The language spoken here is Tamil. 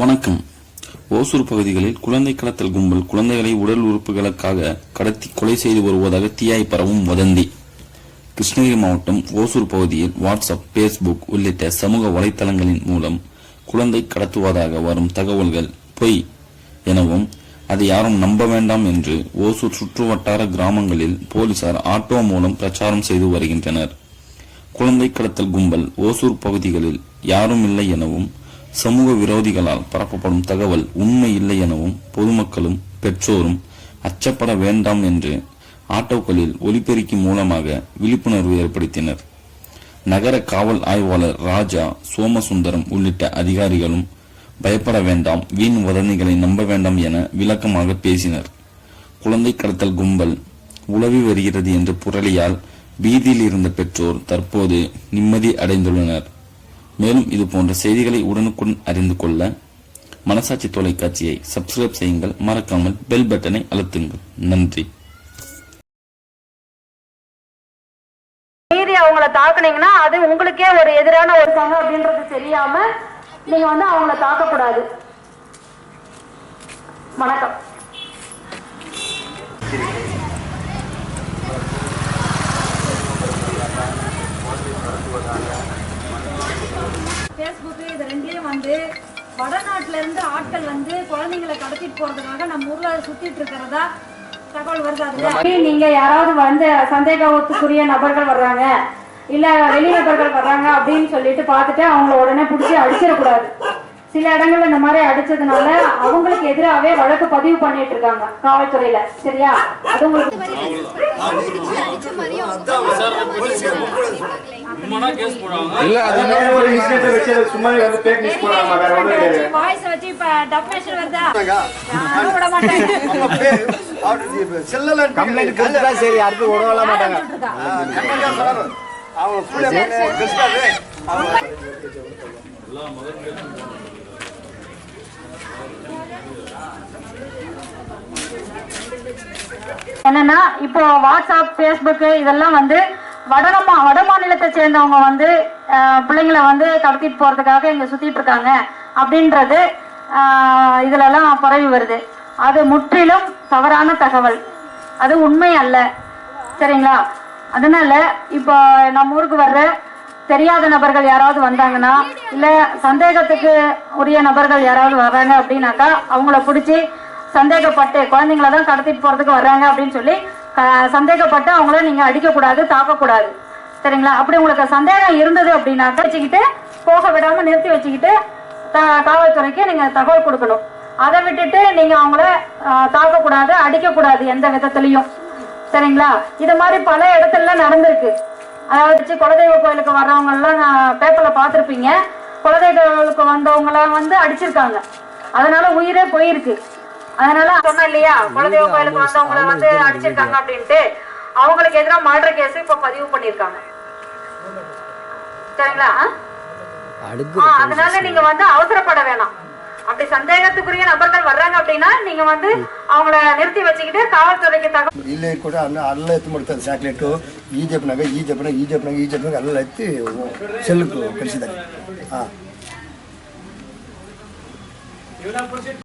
வணக்கம். ஓசூர் பகுதிகளில் குழந்தை கடத்தல் கும்பல் குழந்தைகளை உடல் உறுப்புகளுக்காக கடத்தி கொலை செய்து வருவதாக தீயாய் பரவும் வதந்தி. கிருஷ்ணகிரி மாவட்டம் ஓசூர் பகுதியில் வாட்ஸ்அப் பேஸ்புக் உள்ளிட்ட சமூக வலைத்தளங்களின் மூலம் குழந்தை கடத்துவதாக வரும் தகவல்கள் பொய் எனவும் அதை யாரும் நம்ப வேண்டாம் என்று ஓசூர் சுற்றுவட்டார கிராமங்களில் போலீசார் ஆட்டோ மூலம் பிரச்சாரம் செய்து வருகின்றனர். குழந்தை கடத்தல் கும்பல் ஓசூர் பகுதிகளில் யாரும் இல்லை எனவும் சமூக விரோதிகளால் பரப்பப்படும் தகவல் உண்மை இல்லை எனவும் பொதுமக்களும் பெற்றோரும் அச்சப்பட வேண்டாம் என்று ஆட்டோக்களில் ஒலிபெருக்கி மூலமாக விழிப்புணர்வு ஏற்படுத்தினர். நகர காவல் ஆய்வாளர் ராஜா சோமசுந்தரம் உள்ளிட்ட அதிகாரிகளும் பயப்பட வேண்டாம் வீண் வதந்திகளை நம்ப வேண்டாம் என விளக்கமாக பேசினர். குழந்தை கடத்தல் கும்பல் உளவி வருகிறது என்ற புரளியால் பீதியில் இருந்த பெற்றோர் தற்போது நிம்மதி அடைந்துள்ளனர். மேலும் இது போன்ற செய்திகளை உடனுக்குடன் அறிந்து கொள்ள மனசாட்சி தொலைக்காட்சியை சப்ஸ்கிரைப் செய்யுங்கள். மறக்காமல் பெல் பட்டனை அழுத்துங்கள். நன்றி. மீறி அவங்கள தாக்குனீங்கன்னா அது உங்களுக்கே ஒரு எதிரான ஒரு சங்க அப்படின்றது தெரியாம நீங்க வந்து அவங்கள தாக்கக்கூடாது. வணக்கம். ஃபேஸ்புக்கு இது ரெண்டுலேயும் வந்து வடநாட்டுல இருந்து ஆட்கள் வந்து குழந்தைங்களை கடத்திட்டு போறதுக்காக நம்ம ஊர்ல சுத்திட்டு இருக்கிறதா தகவல் வருது அதுல. நீங்க யாராவது வந்து சந்தேகத்துக்குரிய நபர்கள் வர்றாங்க இல்ல வெளிநபர்கள் வர்றாங்க அப்படின்னு சொல்லிட்டு பார்த்துட்டு அவங்கள உடனே பிடிச்சி அடிச்சிடக்கூடாது. சில இடங்கள்ல இந்த மாதிரி அடிச்சதுனால அவங்களுக்கு எதிராகவே வழக்கு பதிவு பண்ணிட்டு இருக்காங்க காவல்துறையில. சரியா? அது அவங்க என்னன்னா இப்போ வாட்ஸ்அப் ஃபேஸ்புக்கு இதெல்லாம் வந்து வடமா வட மாநிலத்தை சேர்ந்தவங்க வந்து பிள்ளைங்களை வந்து கடத்திட்டு போறதுக்காக இங்க சுத்திட்டு இருக்காங்க அப்படின்றது இதுலலாம் பரவி வருது. அது முற்றிலும் தவறான தகவல். அது உண்மை அல்ல. சரிங்களா? அதனால இப்போ நம்ம ஊருக்கு வர்ற தெரியாத நபர்கள் யாராவது வந்தாங்கன்னா இல்ல சந்தேகத்துக்கு உரிய நபர்கள் யாராவது வர்றாங்க அப்படின்னாக்கா அவங்கள பிடிச்சி சந்தேகப்பட்டு குழந்தைங்கள தான் கடத்திட்டு போறதுக்கு வர்றாங்க அப்படின்னு சொல்லி சந்தேகப்பட்டு அவங்கள நீங்க அடிக்கக்கூடாது தாக்கக்கூடாது. சரிங்களா? அப்படி உங்களுக்கு சந்தேகம் இருந்தது அப்படின்னாக்கா வச்சுக்கிட்டு போக விடாம நிறுத்தி வச்சுக்கிட்டு காவல்துறைக்கு நீங்க தகவல் கொடுக்கணும். அதை விட்டுட்டு நீங்க அவங்கள தாக்கக்கூடாது அடிக்கக்கூடாது எந்த விதத்துலயும். சரிங்களா? இது மாதிரி பல இடத்துல நடந்திருக்கு. அதாவது குலதெய்வ கோயிலுக்கு வர்றவங்கெல்லாம் நான் பேப்பரில் பார்த்துருப்பீங்க. குலதெய்வங்களுக்கு வந்தவங்களாம் வந்து அடிச்சிருக்காங்க. அதனால உயிரே போயிருக்கு. அதனால சொன்னேன் இல்லையா? குலதெய்வ கோயிலுக்கு வந்தவங்கள வந்து அடிச்சிருக்காங்க அப்படின்ட்டு அவங்களுக்கு எதிராக மர்டர் கேஸ் இப்போ பதிவு பண்ணிருக்காங்க. சரிங்களா? அதனால நீங்க வந்து அவசரப்பட வேணாம். அப்படி சந்தேகத்துக்குரிய நபர்கள் வர்றாங்க அப்படின்னா நீங்க வந்து அவங்கள நிறுத்தி வச்சுக்கிட்டு காவல்துறைக்கு தகவல் இல்லை கூட அண்ணா அல்ல எடுத்து சாக்லேட்டு. ಈ ಜಪ್ನಾಗ ಈ ಜಪ್ನಾಗ ಈ ಜಪ್ನಾಗ ಈ ಜಪ್ನಾಗ ಅಲ್ಲ ಎತ್ತಿ ಸೆಲ್ಕು ಕಳಿಸಿದ್ದಾರೆ. ಹಾಂ.